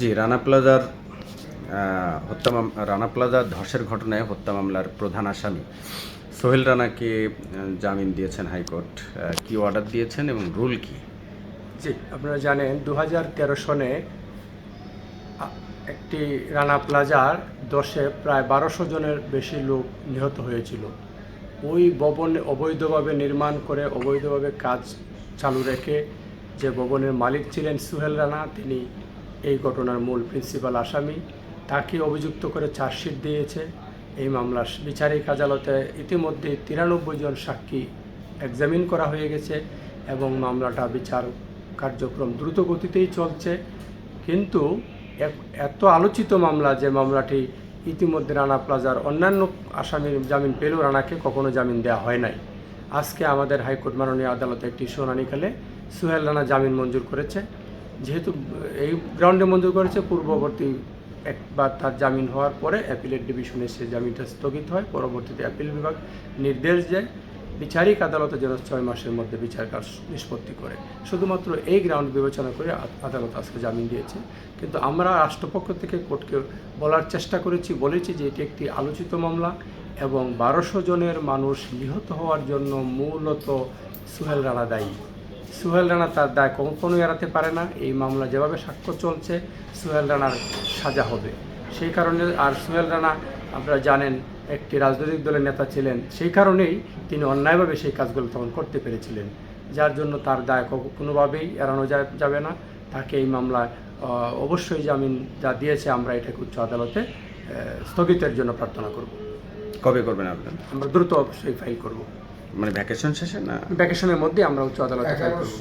জি, রানা প্লাজার হত্যা রানা প্লাজার ধসের ঘটনায় হত্যা মামলার প্রধান আসামি সোহেল রানাকে জামিন দিয়েছেন হাইকোর্ট। কি অর্ডার দিয়েছেন এবং রুল কি? জি, আপনারা জানেন দু হাজার তেরো সনে একটি রানা প্লাজার দশে প্রায় বারোশো জনের বেশি লোক নিহত হয়েছিল। ওই ভবন অবৈধভাবে নির্মাণ করে, অবৈধভাবে কাজ চালু রেখে যে ভবনের মালিক ছিলেন সুহেল রানা, তিনি এই ঘটনার মূল প্রিন্সিপাল আসামি তাকে অভিযুক্ত করে চার্জশিট দিয়েছে। এই মামলার বিচারিক আদালতে ইতিমধ্যে তিরানব্বই জন সাক্ষী এক্সামিন করা হয়ে গেছে এবং মামলাটা বিচার কার্যক্রম দ্রুত গতিতেই চলছে। কিন্তু এত আলোচিত মামলা যে মামলাটি ইতিমধ্যে রানা প্লাজার অন্যান্য আসামির জামিন পেলেও রানাকে কখনো জামিন দেওয়া হয় নাই। আজকে আমাদের হাইকোর্ট মাননীয় আদালতে একটি শুনানিকালে সুহেল রানা জামিন মঞ্জুর করেছে। যেহেতু এই গ্রাউন্ডে মঞ্জুর করেছে, পূর্ববর্তী একবার তার জামিন হওয়ার পরে অ্যাপিলের ডিভিশনে সে জামিনটা স্থগিত হয়। পরবর্তীতে অ্যাপিল বিভাগ নির্দেশ দেয়, বিচারিক আদালতে যেন ছয় মাসের মধ্যে বিচার কাজ নিষ্পত্তি করে। শুধুমাত্র এই গ্রাউন্ড বিবেচনা করে আদালত আজকে জামিন দিয়েছে। কিন্তু আমরা রাষ্ট্রপক্ষ থেকে কোর্টকে বলার চেষ্টা করেছি, বলেছি যে এটি একটি আলোচিত মামলা এবং বারোশো জনের মানুষ নিহত হওয়ার জন্য মূলত সুহেল রানা দায়ী। সুহেল রানা তার দায় কখনোই এড়াতে পারে না। এই মামলা যেভাবে সাক্ষ্য চলছে সুহেল রানার সাজা হবে। সেই কারণে আর সুহেল রানা আপনারা জানেন একটি রাজনৈতিক দলের নেতা ছিলেন। সেই কারণেই তিনি অন্যায়ভাবে সেই কাজগুলো তখন করতে পেরেছিলেন। যার জন্য তার দায় কোনোভাবেই এড়ানো যাবে না। তাকে এই মামলায় অবশ্যই জামিন যা দিয়েছে আমরা এটাকে উচ্চ আদালতে স্থগিতের জন্য প্রার্থনা করব। কবে করবেন আপনার আমরা দ্রুত অবশ্যই ফাইল করব। মানে ভ্যাকেশন শেষে না? ভ্যাকেশনের মধ্যে আমরা উচ্চ আদালতে ফাইল করব।